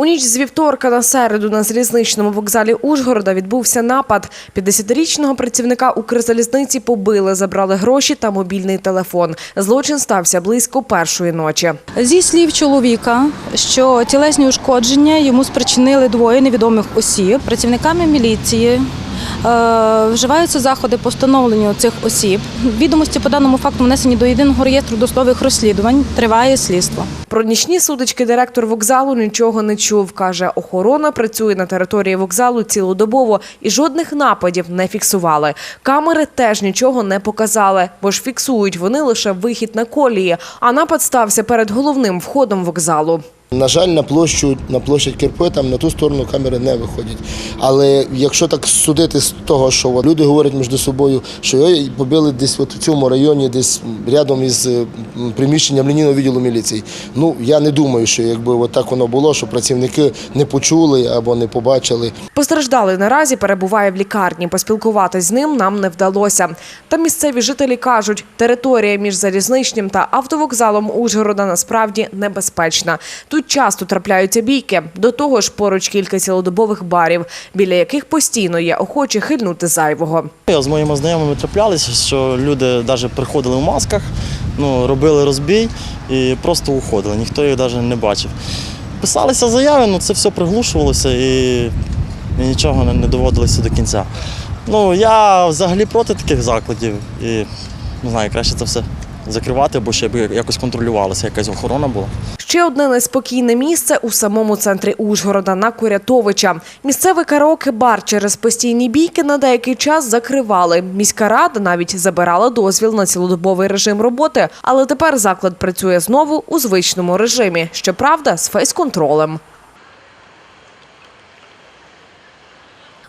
У ніч з вівторка на середу на залізничному вокзалі Ужгорода відбувся напад. 50-річного працівника Укрзалізниці побили, забрали гроші та мобільний телефон. Злочин стався близько першої ночі. Зі слів чоловіка, що тілесні ушкодження йому спричинили двоє невідомих осіб. Працівниками міліції вживаються заходи по встановленню цих осіб. Відомості по даному факту внесені до єдиного реєстру досудових розслідувань. Триває слідство. Про нічні сутички директор вокзалу нічого не чув. Каже, охорона працює на території вокзалу цілодобово і жодних нападів не фіксували. Камери теж нічого не показали, бо ж фіксують вони лише вихід на колії. А напад стався перед головним входом вокзалу. На жаль, на площу на площадь Кирпи там на ту сторону камери не виходять. Але якщо так судити з того, що люди говорять між собою, що його побили десь от у цьому районі, десь рядом із е, приміщенням лінійного відділу міліції. Ну я не думаю, що якби от так воно було, що працівники не почули або не побачили. Постраждалий наразі перебуває в лікарні. Поспілкуватись з ним нам не вдалося. Та місцеві жителі кажуть, територія між залізничним та автовокзалом Ужгорода насправді небезпечна. Тут часто трапляються бійки. До того ж, поруч кілька цілодобових барів, біля яких постійно є охочі хильнути зайвого. Я з моїми знайомими траплялися, що люди навіть приходили в масках, ну, робили розбій і просто уходили. Ніхто їх навіть не бачив. Писалися заяви, ну це все приглушувалося і, і нічого не, доводилося до кінця. Ну, я взагалі проти таких закладів і не знаю, краще це все закривати, або щоб якось контролювалося, якась охорона була. Ще одне неспокійне місце у самому центрі Ужгорода на Курятовича. Місцевий караоке-бар через постійні бійки на деякий час закривали. Міська рада навіть забирала дозвіл на цілодобовий режим роботи, але тепер заклад працює знову у звичному режимі. Щоправда, з фейс-контролем.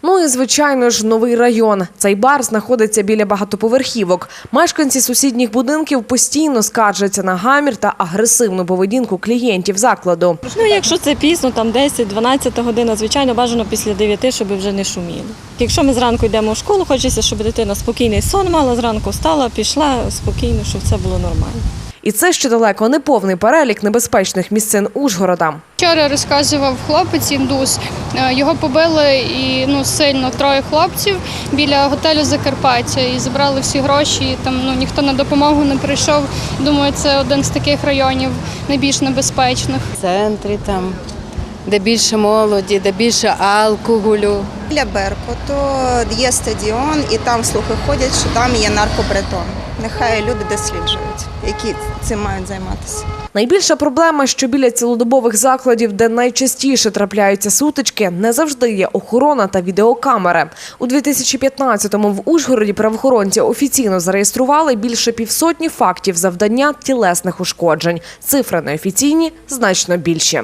Ну і звичайно ж новий район. Цей бар знаходиться біля багатоповерхівок. Мешканці сусідніх будинків постійно скаржаться на гамір та агресивну поведінку клієнтів закладу. Ну, якщо це пізно, там 10-12 година, звичайно, бажано після 9, щоб вже не шуміло. Якщо ми зранку йдемо в школу, хочеться, щоб дитина спокійний сон мала, зранку встала, пішла спокійно, щоб все було нормально. І це ще далеко не повний перелік небезпечних місцин Ужгорода. Вчора розказував хлопець індус. е, Його побили і ну сильно троє хлопців біля готелю Закарпаття і забрали всі гроші. І Там ну ніхто на допомогу не прийшов. Думаю, це один з таких районів найбільш небезпечних. в центрі, там, де більше молоді, де більше алкоголю. Біля Беркуту є стадіон, і там слухи ходять, що там є наркопритон. Нехай люди досліджують, які цим мають займатися. Найбільша проблема, що біля цілодобових закладів, де найчастіше трапляються сутички, не завжди є охорона та відеокамери. У 2015-му в Ужгороді правоохоронці офіційно зареєстрували більше півсотні фактів завдання тілесних ушкоджень. Цифри неофіційні значно більші.